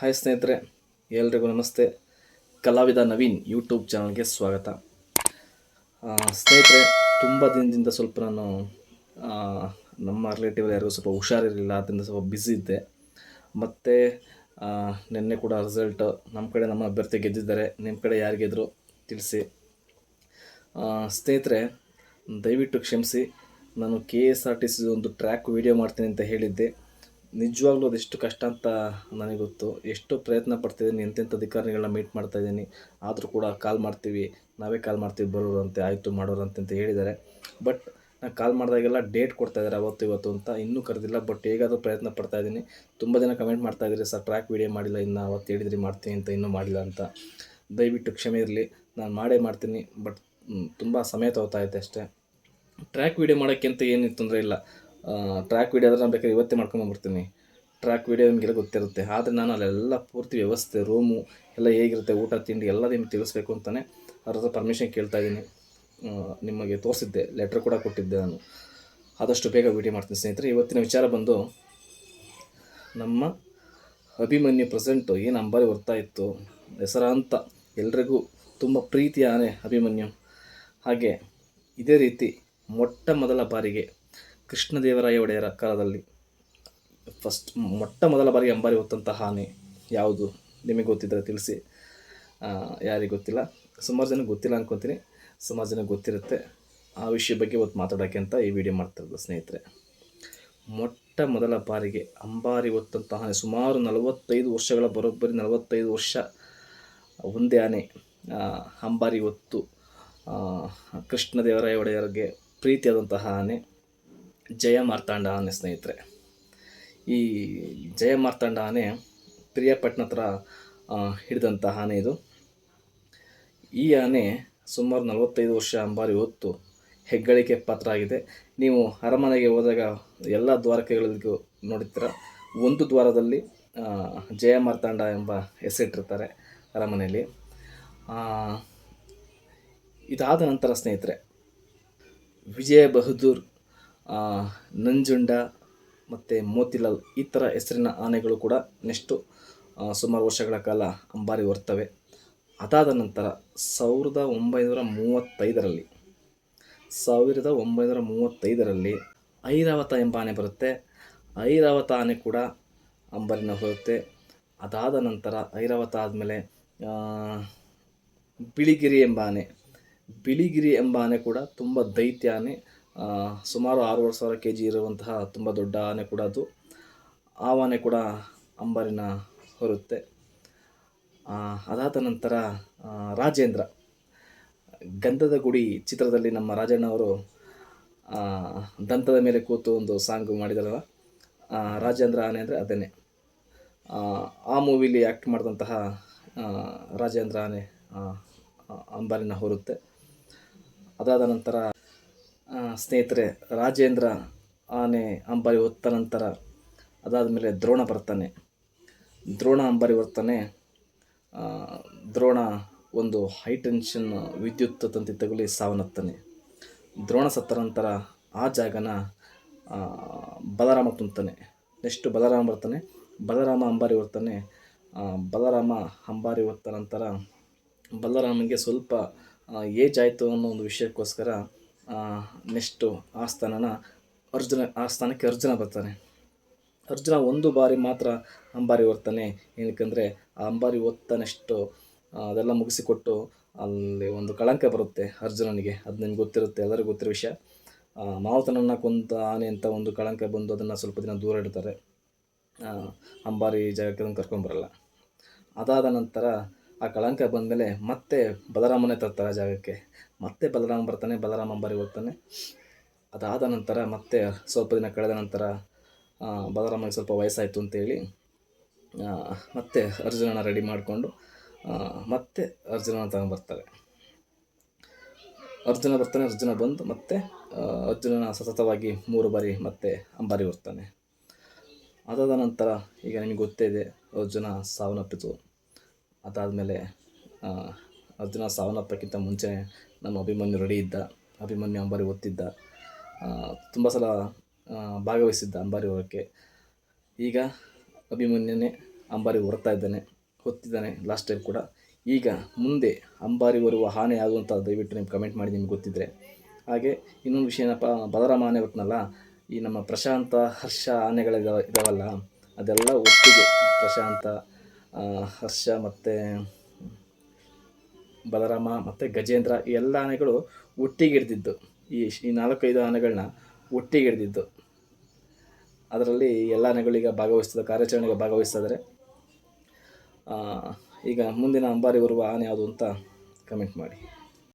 Hi ಸ್ನೇಹಿತರೆ, ಎಲ್ರಿಗೂ ನಮಸ್ತೆ. ಕಲಾವಿದ ನವೀನ್ ಯೂಟ್ಯೂಬ್ ಚಾನಲ್ಗೆ ಸ್ವಾಗತ. ಸ್ನೇಹಿತರೆ, ತುಂಬ ದಿನದಿಂದ ಸ್ವಲ್ಪ ನಾನು ನಮ್ಮ ರಿಲೇಟಿವ್ ಯಾರಿಗೂ ಸ್ವಲ್ಪ ಹುಷಾರಿರಲಿಲ್ಲ, ಅದರಿಂದ ಸ್ವಲ್ಪ ಬ್ಯುಸಿ ಇದ್ದೆ. ಮತ್ತು ನಿನ್ನೆ ಕೂಡ ರಿಸಲ್ಟ್ ನಮ್ಮ ಕಡೆ ನಮ್ಮ ಅಭ್ಯರ್ಥಿ ಗೆದ್ದಿದ್ದಾರೆ. ನಿಮ್ಮ ಕಡೆ ಯಾರು ಗೆದ್ದರು ತಿಳಿಸಿ. ಸ್ನೇಹಿತರೆ, ದಯವಿಟ್ಟು ಕ್ಷಮಿಸಿ. ನಾನು K S R T C ಒಂದು ಟ್ರ್ಯಾಕ್ ವೀಡಿಯೋ ಮಾಡ್ತೀನಿ ಅಂತ ಹೇಳಿದ್ದೆ. ನಿಜವಾಗ್ಲೂ ಅದೆಷ್ಟು ಕಷ್ಟ ಅಂತ ನನಗೆ ಗೊತ್ತು. ಎಷ್ಟು ಪ್ರಯತ್ನ ಪಡ್ತಿದ್ದೀನಿ ಎಂತೆಂಥ ಅಧಿಕಾರಿಗಳನ್ನ ಮೀಟ್ ಮಾಡ್ತಾ ಇದ್ದೀನಿ. ಆದರೂ ಕೂಡ ಕಾಲ್ ಮಾಡ್ತೀವಿ. ನಾವೇ ಕಾಲ್ ಮಾಡ್ತೀವಿ, ಬರೋರಂತೆ, ಆಯಿತು ಮಾಡೋರಂತೆ ಅಂತ ಹೇಳಿದ್ದಾರೆ. ಬಟ್ ನಾನು ಕಾಲ್ ಮಾಡಿದಾಗೆಲ್ಲ ಡೇಟ್ ಕೊಡ್ತಾ ಇದ್ದಾರೆ ಅವತ್ತು ಇವತ್ತು ಅಂತ. ಇನ್ನೂ ಕರೆದಿಲ್ಲ ಬಟ್ ಹೇಗಾದರೂ ಪ್ರಯತ್ನ ಪಡ್ತಾ ಇದ್ದೀನಿ. ತುಂಬ ಜನ ಕಮೆಂಟ್ ಮಾಡ್ತಾ ಇದ್ದೀರಿ, ಸರ್ ಟ್ರ್ಯಾಕ್ ವೀಡಿಯೋ ಮಾಡಿಲ್ಲ, ಇನ್ನು ಅವತ್ತು ಹೇಳಿದ್ರಿ, ಮಾಡ್ತೀನಿ ಅಂತ, ಇನ್ನೂ ಮಾಡಿಲ್ಲ ಅಂತ. ದಯವಿಟ್ಟು ಕ್ಷಮೆ ಇರಲಿ. ನಾನು ಮಾಡೇ ಮಾಡ್ತೀನಿ ಬಟ್ ತುಂಬ ಸಮಯ ತಗೋತಾ ಇದೆ ಅಷ್ಟೇ. ಟ್ರ್ಯಾಕ್ ವೀಡಿಯೋ ಮಾಡೋಕ್ಕಿಂತ ಏನೂ ತೊಂದರೆ ಇಲ್ಲ. ಟ್ರ್ಯಾಕ್ ವೀಡಿಯೋ ಆದರೆ ನಾನು ಬೇಕಾದ್ರೆ ಇವತ್ತೇ ಮಾಡ್ಕೊಂಡ್ಬಂದ್ಬಿಡ್ತೀನಿ ಟ್ರ್ಯಾಕ್ ವೀಡಿಯೋ ನಿಮಗೆಲ್ಲ ಗೊತ್ತಿರುತ್ತೆ. ಆದರೆ ನಾನು ಅಲ್ಲೆಲ್ಲ ಪೂರ್ತಿ ವ್ಯವಸ್ಥೆ ರೂಮು ಎಲ್ಲ ಹೇಗಿರುತ್ತೆ, ಊಟ, ತಿಂಡಿ ಎಲ್ಲ ನಿಮ್ಗೆ ತಿಳಿಸ್ಬೇಕು ಅಂತಲೇ ಅವ್ರ ಹತ್ರ ಪರ್ಮಿಷನ್ ಕೇಳ್ತಾ ಇದ್ದೀನಿ. ನಿಮಗೆ ತೋರಿಸಿದ್ದೆ ಲೆಟ್ರ್ ಕೂಡ ಕೊಟ್ಟಿದ್ದೆ ನಾನು. ಆದಷ್ಟು ಬೇಗ ವೀಡಿಯೋ ಮಾಡ್ತೀನಿ ಸ್ನೇಹಿತರೆ. ಇವತ್ತಿನ ವಿಚಾರ ಬಂದು, ನಮ್ಮ ಅಭಿಮನ್ಯು ಪ್ರೆಸೆಂಟು ಏನು ಅಂಬಾರಿ ಬರ್ತಾ ಇತ್ತು ಹೆಸರಾಂತ ಎಲ್ರಿಗೂ ತುಂಬ ಪ್ರೀತಿಯಾನೆ ಅಭಿಮನ್ಯು. ಹಾಗೆ ಇದೇ ರೀತಿ ಮೊಟ್ಟ ಮೊದಲ ಬಾರಿಗೆ ಕೃಷ್ಣದೇವರಾಯ ಒಡೆಯರ ಕಾಲದಲ್ಲಿ ಫಸ್ಟ್ ಮೊಟ್ಟ ಮೊದಲ ಬಾರಿಗೆ ಅಂಬಾರಿ ಹೊತ್ತಂತಹ ಆನೆ ಯಾವುದು ನಿಮಗೆ ಗೊತ್ತಿದ್ದರೆ ತಿಳಿಸಿ. ಯಾರಿಗೆ ಗೊತ್ತಿಲ್ಲ? ಸುಮಾರು ಜನಕ್ಕೆ ಗೊತ್ತಿಲ್ಲ ಅನ್ಕೊತೀನಿ. ಸುಮಾರು ಜನ ಗೊತ್ತಿರುತ್ತೆ. ಆ ವಿಷಯ ಬಗ್ಗೆ ಇವತ್ತು ಮಾತಾಡೋಕೆ ಅಂತ ಈ ವಿಡಿಯೋ ಮಾಡ್ತಾ ಸ್ನೇಹಿತರೆ. ಮೊಟ್ಟ ಮೊದಲ ಬಾರಿಗೆ ಅಂಬಾರಿ ಹೊತ್ತಂತಹ ಆನೆ ಸುಮಾರು ನಲವತ್ತೈದು ವರ್ಷಗಳ ಬರೋಬ್ಬರಿ ನಲವತ್ತೈದು ವರ್ಷ ಒಂದೇ ಆನೆ ಅಂಬಾರಿ ಹೊತ್ತು ಕೃಷ್ಣದೇವರಾಯ ಒಡೆಯರಿಗೆ ಪ್ರೀತಿಯಾದಂತಹ ಆನೆ. ಜಯ ಮಾರ್ತಾಂಡ ಆನೆ ಸ್ನೇಹಿತರೆ. ಈ ಜಯ ಮಾರ್ತಾಂಡ ಆನೆ ಪ್ರಿಯಪಟ್ಟಣ ಹತ್ರ ಆ, ಹಿಡಿದಂತಹ ಆನೆ ಇದು. ಈ ಆನೆ ಸುಮಾರು ನಲವತ್ತೈದು ವರ್ಷ ಅಂಬಾರಿ ಹೊತ್ತು ಹೆಗ್ಗಳಿಕೆ ಪಾತ್ರ ಆಗಿದೆ ನೀವು ಅರಮನೆಗೆ ಹೋದಾಗ ಎಲ್ಲ ದ್ವಾರಕೆಗಳಿಗೂ ನೋಡಿರ್ತೀರ. ಒಂದು ದ್ವಾರದಲ್ಲಿ ಜಯ ಮಾರ್ತಾಂಡ ಎಂಬ ಹೆಸರಿಟ್ಟಿರ್ತಾರೆ ಅರಮನೆಯಲ್ಲಿ. ಇದಾದ ನಂತರ ಸ್ನೇಹಿತರೆ ವಿಜಯ ಬಹದ್ದೂರ್ ನಂಜುಂಡ ಮತ್ತು ಮೋತಿಲಾಲ್ ಈ ಥರ ಹೆಸರಿನ ಆನೆಗಳು ಕೂಡ ನೆಕ್ಸ್ಟು ಸುಮಾರು ವರ್ಷಗಳ ಕಾಲ ಅಂಬಾರಿ ಹೊರ್ತವೆ. ಅದಾದ ನಂತರ ಸಾವಿರದ ಒಂಬೈನೂರ ಮೂವತ್ತೈದರಲ್ಲಿ, ಸಾವಿರದ ಒಂಬೈನೂರ ಮೂವತ್ತೈದರಲ್ಲಿ ಐರಾವತ ಎಂಬ ಆನೆ ಬರುತ್ತೆ. ಐರಾವತ ಆನೆ ಕೂಡ ಅಂಬಾರಿನ ಹೊರುತ್ತೆ ಅದಾದ ನಂತರ ಐರಾವತ ಆದಮೇಲೆ ಬಿಳಿಗಿರಿ ಎಂಬ ಆನೆ. ಬಿಳಿಗಿರಿ ಎಂಬ ಆನೆ ಕೂಡ ತುಂಬ ದೈತ್ಯ ಆನೆ. ಸುಮಾರು ಆರೂವರೆ ಸಾವಿರ ಕೆ ಜಿ ಇರುವಂತಹ ತುಂಬ ದೊಡ್ಡ ಆನೆ ಕೂಡ ಅದು. ಆ ಆನೆ ಕೂಡ ಅಂಬಾರಿನ ಹೊರುತ್ತೆ. ಅದಾದ ನಂತರ ರಾಜೇಂದ್ರ. ಗಂಧದ ಗುಡಿ ಚಿತ್ರದಲ್ಲಿ ನಮ್ಮ ರಾಜಣ್ಣ ಅವರು ದಂತದ ಮೇಲೆ ಕೂತು ಒಂದು ಸಾಂಗ್ ಮಾಡಿದಾರಲ್ಲ ರಾಜೇಂದ್ರ ಆನೆ ಅಂದರೆ ಅದೇನೆ. ಆ, ಮೂವಿಲಿ ಆ್ಯಕ್ಟ್ ಮಾಡಿದಂತಹ ರಾಜೇಂದ್ರ ಆನೆ ಅಂಬಾರಿನ ಹೊರುತ್ತೆ. ಅದಾದ ನಂತರ ಸ್ನೇಹಿತರೆ ರಾಜೇಂದ್ರ ಆನೆ ಅಂಬಾರಿ ಹೊತ್ತ ನಂತರ ಅದಾದಮೇಲೆ ದ್ರೋಣ ಬರ್ತಾನೆ. ದ್ರೋಣ ಅಂಬಾರಿ ಬರ್ತಾನೆ ದ್ರೋಣ ಒಂದು ಹೈ ಟೆನ್ಷನ್ ವಿದ್ಯುತ್ ತಂತಿ ತಗುಲಿ ಸಾವನ್ನತ್ತಾನೆ. ದ್ರೋಣ ಸತ್ತ ನಂತರ ಆ ಜಾಗನ ಬಲರಾಮ ತುಂಬ್ತಾನೆ. ನೆಕ್ಸ್ಟ್ ಬಲರಾಮ ಬರ್ತಾನೆ. ಬಲರಾಮ ಅಂಬಾರಿ ಹೊರ್ತಾನೆ ಆ, ಬಲರಾಮ ಅಂಬಾರಿ ಹೊತ್ತ ನಂತರ ಬಲರಾಮನಿಗೆ ಸ್ವಲ್ಪ ಏಜ್ ಆಯಿತು ಅನ್ನೋ ಒಂದು ವಿಷಯಕ್ಕೋಸ್ಕರ ನೆಕ್ಸ್ಟು ಆ ಸ್ಥಾನನ ಅರ್ಜುನ ಆ ಸ್ಥಾನಕ್ಕೆ ಅರ್ಜುನ ಬರ್ತಾನೆ. ಅರ್ಜುನ ಒಂದು ಬಾರಿ ಮಾತ್ರ ಅಂಬಾರಿ ಓದ್ತಾನೆ ಏನಕ್ಕಂದರೆ ಆ ಅಂಬಾರಿ ಓದ್ತಾನೆಷ್ಟು ಅದೆಲ್ಲ ಮುಗಿಸಿಕೊಟ್ಟು ಅಲ್ಲಿ ಒಂದು ಕಳಂಕ ಬರುತ್ತೆ ಅರ್ಜುನನಿಗೆ. ಅದು ನಿಮ್ಗೆ ಗೊತ್ತಿರುತ್ತೆ, ಎಲ್ಲರಿಗೂ ಗೊತ್ತಿರೋ ವಿಷಯ. ಮಾವುತನನ್ನು ಕೊಂತ ಆನೆ ಅಂತ ಒಂದು ಕಳಂಕ ಬಂದು ಅದನ್ನು ಸ್ವಲ್ಪ ದಿನ ದೂರ ಇಡ್ತಾರೆ. ಅಂಬಾರಿ ಜಾಗಕ್ಕೆ ಅದನ್ನು ಕರ್ಕೊಂಬರಲ್ಲ ಅದಾದ ನಂತರ ಆ ಕಳಂಕ ಬಂದಮೇಲೆ ಮತ್ತೆ ಬಲರಾಮನೇ ತರ್ತಾರೆ ಆ ಜಾಗಕ್ಕೆ. ಮತ್ತೆ ಬಲರಾಮ ಬರ್ತಾನೆ ಬಲರಾಮ ಅಂಬಾರಿ ಹೋಗ್ತಾನೆ. ಅದಾದ ನಂತರ ಮತ್ತೆ ಸ್ವಲ್ಪ ದಿನ ಕಳೆದ ನಂತರ ಬಲರಾಮನಿಗೆ ಸ್ವಲ್ಪ ವಯಸ್ಸಾಯಿತು ಅಂತೇಳಿ ಮತ್ತೆ ಅರ್ಜುನನ ರೆಡಿ ಮಾಡಿಕೊಂಡು ಮತ್ತೆ ಅರ್ಜುನನ ತಗೊಂಬರ್ತಾರೆ ಅರ್ಜುನ ಬರ್ತಾನೆ, ಅರ್ಜುನ ಬಂದು ಮತ್ತೆ ಅರ್ಜುನನ ಸತತವಾಗಿ ಮೂರು ಬಾರಿ ಮತ್ತೆ ಅಂಬಾರಿ ಹೊರ್ತಾನೆ. ಅದಾದ ನಂತರ ಈಗ ನಿಮಗೆ ಗೊತ್ತೇ ಇದೆ, ಅರ್ಜುನ ಸಾವನ್ನಪ್ಪಿತು. ಅದಾದಮೇಲೆ ಅರ್ಜುನ ಸಾವನ್ನಪ್ಪಕ್ಕಿಂತ ಮುಂಚೆ ನಮ್ಮ ಅಭಿಮನ್ಯು ರೆಡಿ ಇದ್ದ, ಅಭಿಮನ್ಯು ಅಂಬಾರಿ ಹೊತ್ತಿದ್ದ ತುಂಬ ಸಲ ಭಾಗವಹಿಸಿದ್ದ ಅಂಬಾರಿ ಹೊರಕ್ಕೆ ಈಗ ಅಭಿಮನ್ಯುನೇ ಅಂಬಾರಿ ಹೊರ್ತಾ ಇದ್ದಾನೆ ಹೊತ್ತಿದ್ದಾನೆ ಲಾಸ್ಟ್ ಟೈಮ್ ಕೂಡ. ಈಗ ಮುಂದೆ ಅಂಬಾರಿ ಬರುವ ಹಾನಿ ಆಗುವಂಥ ದಯವಿಟ್ಟು ನಿಮ್ಗೆ ಕಮೆಂಟ್ ಮಾಡಿ ನಿಮ್ಗೆ ಗೊತ್ತಿದ್ದರೆ ಹಾಗೆ ಇನ್ನೊಂದು ವಿಷಯ ಏನಪ್ಪ, ಬಲರಾಮ ಆನೆ ಹೊತ್ತನಲ್ಲ ಈ ನಮ್ಮ ಪ್ರಶಾಂತ, ಹರ್ಷ ಆನೆಗಳಿದಾವ ಇದಾವಲ್ಲ, ಅದೆಲ್ಲ ಒಟ್ಟಿಗೆ ಪ್ರಶಾಂತ ಹರ್ಷ ಮತ್ತು ಬಲರಾಮ ಮತ್ತು ಗಜೇಂದ್ರ ಈ ಎಲ್ಲ ಆನೆಗಳು ಒಟ್ಟಿಗೆ ಹಿಡ್ದಿದ್ದು ಈ ಈ ನಾಲ್ಕೈದು ಆನೆಗಳನ್ನ ಒಟ್ಟಿಗೆ ಹಿಡ್ದಿದ್ದು ಅದರಲ್ಲಿ ಎಲ್ಲ ಆನೆಗಳೀಗ ಭಾಗವಹಿಸ್ತದೆ, ಕಾರ್ಯಾಚರಣೆಗೆ ಭಾಗವಹಿಸ್ತಿದ್ದಾರೆ ಈಗ ಮುಂದಿನ ಅಂಬಾರಿ ಬರುವ ಆನೆ ಯಾವುದು ಅಂತ ಕಮೆಂಟ್ ಮಾಡಿ.